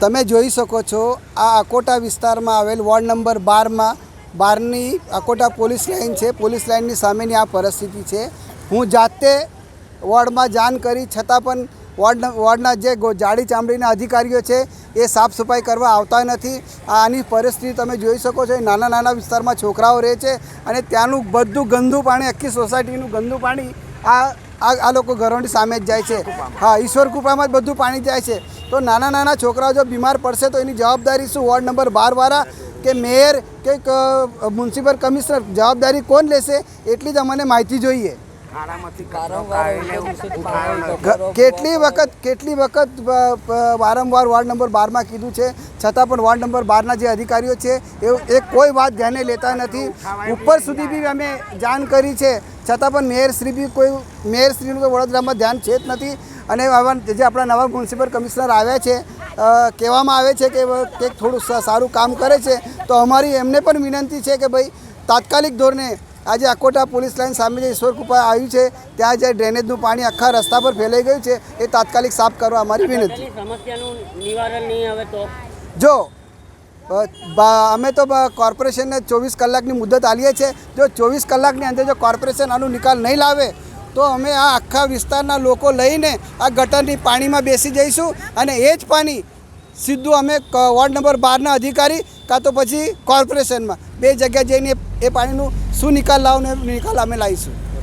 તમે જોઈ શકો છો, આ અકોટા વિસ્તારમાં આવેલ વોર્ડ નંબર બારમાં, બારની અકોટા પોલીસ લાઇન છે. પોલીસ લાઇનની સામેની આ પરિસ્થિતિ છે. હું જાતે વોર્ડમાં જાણ કરી, છતાં પણ વોર્ડ વોર્ડના જે જાડી ચામડીના અધિકારીઓ છે, એ સાફ સફાઈ કરવા આવતા નથી. આની પરિસ્થિતિ તમે જોઈ શકો છો નાના નાના વિસ્તારમાં છોકરાઓ રહે છે અને ત્યાંનું બધું ગંદુ પાણી, આખી સોસાયટીનું ગંદુ પાણી આ આ લોકો ઘરોની સામે જ જાય છે. હા ઈશ્વર કૃપામાં જ બધું પાણી જાય છે. તો નાના નાના છોકરાઓ જો બીમાર પડશે તો એની જવાબદારી શું? વોર્ડ નંબર બારવાળા કે મેયર કે મ્યુનિસિપલ કમિશનર? જવાબદારી કોણ લેશે? એટલી જ અમને માહિતી જોઈએ. કેટલી વખત કેટલી વખત વારંવાર વોર્ડ નંબર બારમાં કીધું છે. છતાં પણ વોર્ડ નંબર બારના જે અધિકારીઓ છે એ કોઈ વાત ધ્યાને લેતા નથી. ઉપર સુધી બી અમે જાણ કરી છે. છતાં પણ મેયરશ્રી બી કોઈ મેયરશ્રીનું તો વડોદરામાં ધ્યાન છે જ નથી. અને આવા જે આપણા નવા મ્યુનિસિપલ કમિશનર આવ્યા છે કહેવામાં આવે છે કે કંઈક થોડું સારું કામ કરે છે તો અમારી એમને પણ વિનંતી છે કે ભાઈ તાત્કાલિક ધોરણે આજે અકોટા પોલીસ લાઇન સામે જે ઈશ્વર કૃપા આવ્યું છે ત્યાં જે ડ્રેનેજનું પાણી આખા રસ્તા પર ફેલાઈ ગયું છે એ તાત્કાલિક સાફ કરવા અમારી વિનંતી. નિવારણ નહીં આવે તો? જો અમે તો કોર્પોરેશનને ચોવીસ કલાકની મુદત આલીએ છીએ જો ચોવીસ કલાકની અંદર જો કોર્પોરેશન આનો નિકાલ નહીં લાવે તો અમે આ આખા વિસ્તારના લોકો લઈને આ ગટરની પાણીમાં બેસી જઈશું અને એ જ પાણી સીધું અમે વોર્ડ નંબર બારના અધિકારી કાં તો પછી કોર્પોરેશનમાં બે જગ્યા જઈને એ પાણીનું શું નિકાલ લાવવાનો નિકાલ અમે લાવીશું.